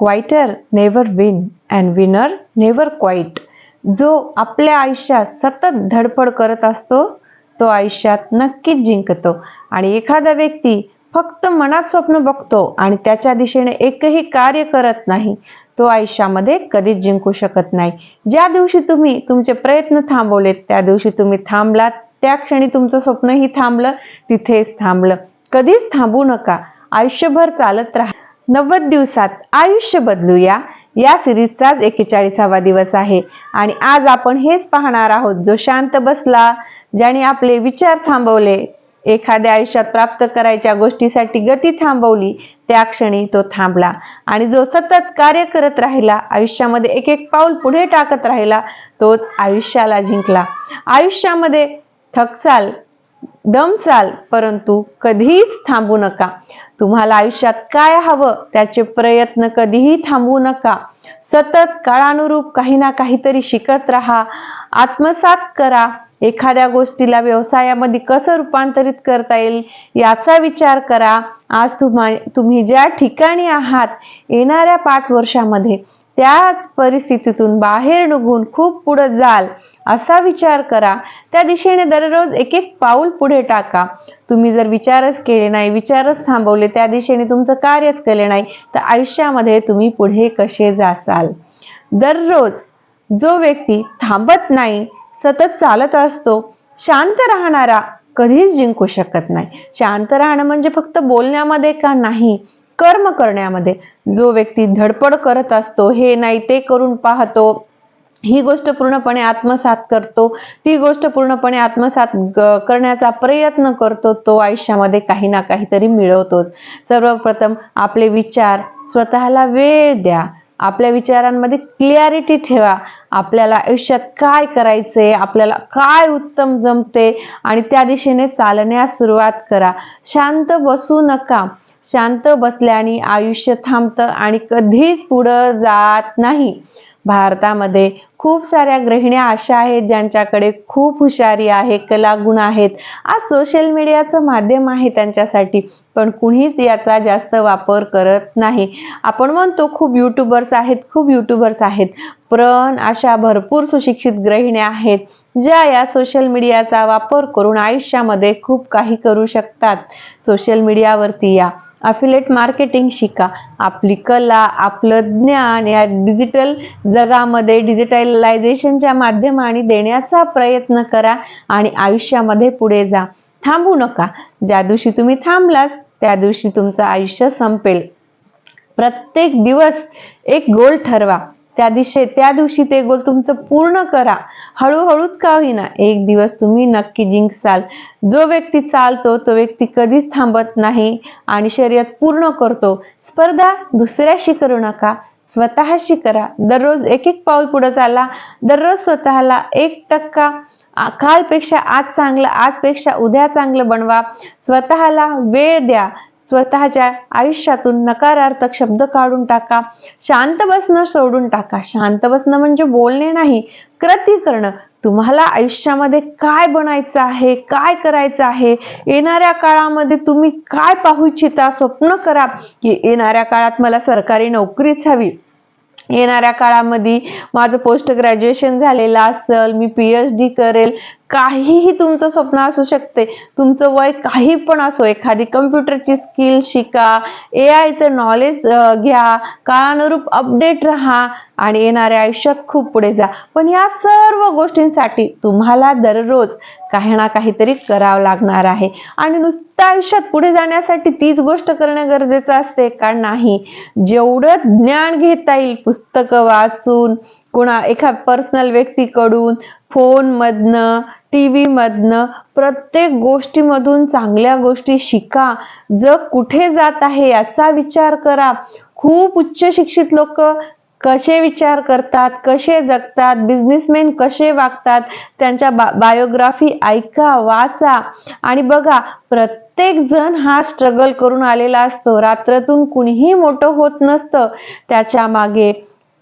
Quitter never win and winner never quit जो आपल्या आयुष्यात सतत धडपड करत असतो तो आयुष्यात नक्कीच जिंकतो. आणि एखादा व्यक्ती फक्त मनात स्वप्न बघतो आणि त्याच्या दिशेने एकही कार्य करत नाही तो आयुष्यामध्ये कधीच जिंकू शकत नाही. ज्या दिवशी तुम्ही तुमचे प्रयत्न थांबवलेत त्या दिवशी तुम्ही थांबलात त्या क्षणी तुमचं स्वप्नही थांबलं तिथेच थांबलं. कधीच थांबू नका. आयुष्यभर चालत राहा. नव्वद दिवसात आयुष्य बदलूया. या सिरीजचाच एकेचाळीसावा दिवस आहे. आणि आज आपण हेच पाहणार आहोत जो शांत बसला ज्याने आपले विचार थांबवले. एखाद्या आयुष्यात प्राप्त करायच्या गोष्टीसाठी गती थांबवली त्या क्षणी तो थांबला. आणि जो सतत कार्य करत राहिला आयुष्यामध्ये एक एक पाऊल पुढे टाकत राहिला तोच आयुष्याला जिंकला. आयुष्यामध्ये थकचाल दमचाल परंतु कधीच थांबू नका. तुम्हाला आयुष्यात काय हवं त्याचे प्रयत्न कधीही थांबवू नका. सतत काळानुरूप काही ना काहीतरी शिकत राहा. आत्मसात करा. एखाद्या गोष्टीला व्यवसायामध्ये कसं रूपांतरित करता येईल याचा विचार करा. आज तुम्हा तुम्ही ज्या ठिकाणी आहात येणाऱ्या पाच वर्षामध्ये त्याच परिस्थितीतून बाहेर निघून खूप पुढे जाल. असा विचार करा. त्या दिशेने दररोज एक एक पाऊल पुढे टाका. तुम्ही जर विचारच केले नाही विचारच थांबवले त्या दिशेने तुमचं कार्यच केले नाही तर आयुष्यामध्ये तुम्ही पुढे कसे जासाल? दररोज जो व्यक्ती थांबत नाही सतत चालत असतो शांत राहणारा कधीच जिंकू शकत नाही. शांत राहणं म्हणजे फक्त बोलण्यामध्ये का नाही? कर्म करण्यामध्ये. जो व्यक्ती धडपड करत असतो हे नाही ते करून पाहतो ही गोष्ट पूर्णपणे आत्मसात करतो ती गोष्ट पूर्णपणे आत्मसात करण्याचा प्रयत्न करतो तो आयुष्यामध्ये काही ना काहीतरी मिळवतोच. सर्वप्रथम आपले विचार स्वतःला वेळ द्या. आपल्या विचारांमध्ये क्लिअरिटी ठेवा. आपल्याला आयुष्यात काय करायचंय आपल्याला काय उत्तम जमते आणि त्या दिशेने चालण्यास सुरुवात करा. शांत बसू नका. शांत बसल्याने आयुष्य थांबतं आणि कधीच पुढं जात नाही. भारतामध्ये खूप साऱ्या गृहिण्या अशा आहेत ज्यांच्याकडे खूप हुशारी आहे कलागुण आहेत. आज सोशल मीडियाचं माध्यम आहे त्यांच्यासाठी पण कुणीच याचा जास्त वापर करत नाही. आपण म्हणतो खूप युट्यूबर्स आहेत खूप युट्यूबर्स आहेत पण अशा भरपूर सुशिक्षित गृहिण्या आहेत ज्या या सोशल मीडियाचा वापर करून आयुष्यामध्ये खूप काही करू शकतात. सोशल मीडियावरती या. अफिलेट मार्केटिंग शिका. आपली कला आपलं ज्ञान या डिजिटल जगामध्ये डिजिटलायझेशनच्या माध्यमाने देण्याचा प्रयत्न करा आणि आयुष्यामध्ये पुढे जा. थांबू नका. ज्या दिवशी तुम्ही थांबलात त्या दिवशी तुमचं आयुष्य संपेल. प्रत्येक दिवस एक गोल ठरवा. त्या दिवशी त्या दिवशी ते गोल तुमचं पूर्ण करा. हळूहळूच का होईना एक दिवस तुम्ही नक्की जिंकसाल. जो व्यक्ती चालतो तो व्यक्ती कधीच थांबत नाही आणि शर्यत पूर्ण करतो. स्पर्धा दुसऱ्याशी करू नका स्वतःशी करा. दररोज एक एक पाऊल पुढे चाला. दररोज स्वतःला एक टक्का कालपेक्षा आज चांगलं आजपेक्षा उद्या चांगलं बनवा. स्वतःला वेळ द्या. स्वतःच्या आयुष्यातून नकारार्थक शब्द काढून टाका. शांत बसणं सोडून टाका. शांत बसणं म्हणजे बोलणे नाही कृती करणं. तुम्हाला आयुष्यामध्ये काय बनायचं आहे काय करायचं आहे? येणाऱ्या काळामध्ये तुम्ही काय पाहू इच्छिता? स्वप्न करा की येणाऱ्या काळात मला सरकारी नोकरीच हवी. येणाऱ्या काळामध्ये माझं पोस्ट ग्रॅज्युएशन झालेलं असेल मी पी एच डी करेल काहीही तुमचं स्वप्न असू शकते. तुमचं वय काही पण असो एखादी कम्प्युटरची स्किल शिका ए आयचं नॉलेज घ्या काळानुरूप अपडेट राहा आणि येणाऱ्या आयुष्यात खूप पुढे जा. पण या सर्व गोष्टींसाठी तुम्हाला दररोज काही ना काहीतरी करावं लागणार आहे. आणि नुसतं आयुष्यात पुढे जाण्यासाठी तीच गोष्ट करणं गरजेचं असते का नाही? जेवढं ज्ञान घेता येईल पुस्तकं वाचून कुणा एका पर्सनल व्यक्तीकडून फोनमधनं टी व्हीमधनं प्रत्येक गोष्टीमधून चांगल्या गोष्टी शिका. जग कुठे जात आहे याचा विचार करा. खूप उच्च शिक्षित लोक कसे विचार करतात कसे जगतात बिझनेसमॅन कसे वागतात त्यांच्या बा बायोग्राफी ऐका वाचा. आणि बघा प्रत्येक जण हा स्ट्रगल करून आलेला असतो. रात्रातून कुणीही मोठं होत नसतं. त्याच्यामागे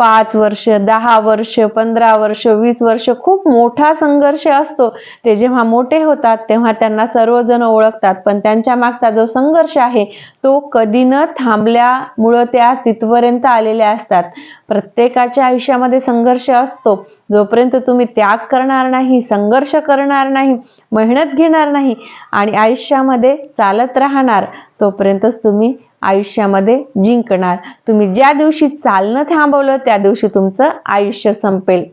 पाच वर्ष दहा वर्ष पंधरा वर्ष वीस वर्ष खूप मोठा संघर्ष असतो. ते जेव्हा मोठे होतात तेव्हा त्यांना सर्वजण ओळखतात. पण त्यांच्या मागचा जो संघर्ष आहे तो कधी न थांबल्यामुळं त्या तिथपर्यंत आलेल्या असतात. प्रत्येकाच्या आयुष्यामध्ये संघर्ष असतो. जोपर्यंत तुम्ही त्याग करणार नाही संघर्ष करणार नाही मेहनत घेणार नाही आणि आयुष्यामध्ये चालत राहणार तोपर्यंतच तुम्ही आयुष्यामध्ये जिंकणार. तुम्ही ज्या दिवशी चालणं थांबवलं त्या दिवशी तुमचं आयुष्य संपेल.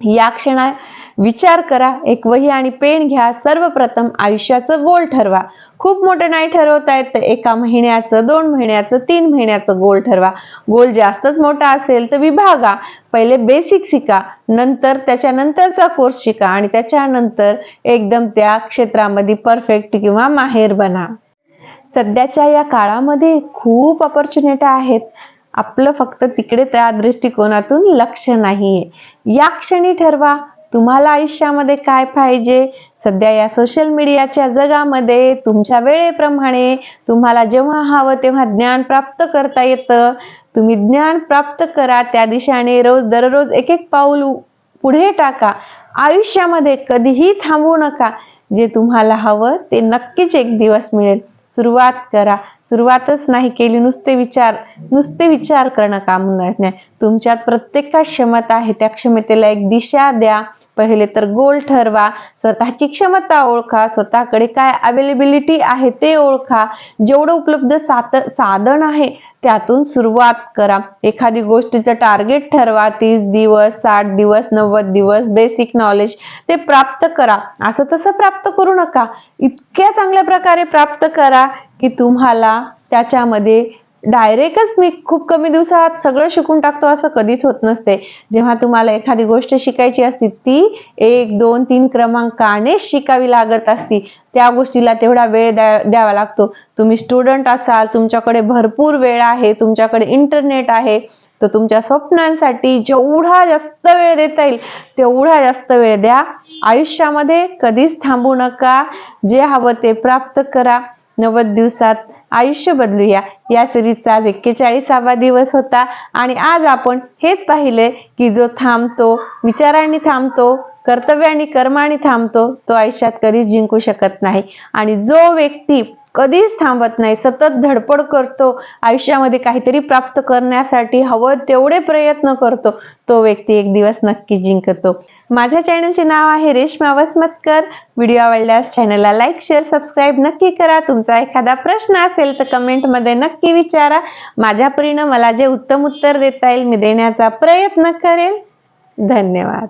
या क्षणा विचार करा एक वही आणि पेन घ्या सर्वप्रथम आयुष्याचं गोल ठरवा. खूप मोठं नाही ठरवता येत तर एका महिन्याचं दोन महिन्याचं तीन महिन्याचं गोल ठरवा. गोल जास्तच मोठा असेल तर विभागा. पहिले बेसिक शिका नंतर त्याच्यानंतरचा कोर्स शिका आणि त्याच्यानंतर एकदम त्या क्षेत्रामध्ये परफेक्ट किंवा माहेर बना. सध्याच्या या काळामध्ये खूप ऑपॉर्च्युनिटी आहेत. आपलं फक्त तिकडे त्या दृष्टिकोनातून लक्ष नाहीये. या क्षणी ठरवा तुम्हाला आयुष्यामध्ये काय पाहिजे? सध्या या सोशल मीडियाच्या जगामध्ये तुमच्या वेळेप्रमाणे तुम्हाला जेव्हा हवं तेव्हा ज्ञान प्राप्त करता येतं. तुम्ही ज्ञान प्राप्त करा त्या दिशेने रोज दररोज एक एक पाऊल पुढे टाका. आयुष्यामध्ये कधीही थांबू नका. जे तुम्हाला हवं ते नक्कीच एक दिवस मिळेल. सुरुवात करा. सुरुवातच नाही केली नुसते विचार. नुसते विचार करणं काम नाही. तुमच्यात प्रत्येकात क्षमता आहे. त्या क्षमतेला एक दिशा द्या. पहिले तर गोल ठरवा. स्वतःची क्षमता ओळखा. स्वतःकडे काय अवेलेबिलिटी आहे ते ओळखा. जेवढं उपलब्ध सात साधन आहे त्यातून सुरुवात करा. एखादी गोष्टीचं टार्गेट ठरवा तीस दिवस साठ दिवस नव्वद दिवस बेसिक नॉलेज ते प्राप्त करा. असं तसं प्राप्त करू नका. इतक्या चांगल्या प्रकारे प्राप्त करा की तुम्हाला त्याच्यामध्ये डायरेक्टच मी खूप कमी दिवसात सगळं शिकून टाकतो असं कधीच होत नसते. जेव्हा तुम्हाला एखादी गोष्ट शिकायची असती ती एक दोन तीन क्रमांकाने शिकावी लागत असती. त्या गोष्टीला तेवढा वेळ द्या द्यावा लागतो. तुम्ही स्टुडंट असाल तुमच्याकडे भरपूर वेळ आहे तुमच्याकडे इंटरनेट आहे तर तुमच्या स्वप्नांसाठी जेवढा जास्त वेळ देता येईल तेवढा जास्त वेळ द्या. आयुष्यामध्ये कधीच थांबू नका. जे हवं ते प्राप्त करा. नव्वद दिवसात आयुष्य बदलूया. या सिरीजचा आज एक्केचाळीसावा दिवस होता आणि आज आपण हेच पाहिले की जो थांबतो विचारांनी थांबतो कर्तव्याने कर्माने थांबतो तो आयुष्यात कधीच जिंकू शकत नाही. आणि जो व्यक्ती कधीच थांबत नाही सतत धडपड करतो आयुष्यामध्ये काहीतरी प्राप्त करण्यासाठी हवं तेवढे प्रयत्न करतो तो व्यक्ती एक दिवस नक्की जिंकतो. माझ्या चॅनलचे नाव आहे रेश्मा वसमतकर. व्हिडिओ आवडल्यास चॅनलला लाईक शेअर सबस्क्राईब नक्की करा. तुमचा एखादा प्रश्न असेल तर कमेंटमध्ये नक्की विचारा. माझ्या परीनं मला जे उत्तम उत्तर देता येईल मी देण्याचा प्रयत्न करेल धन्यवाद.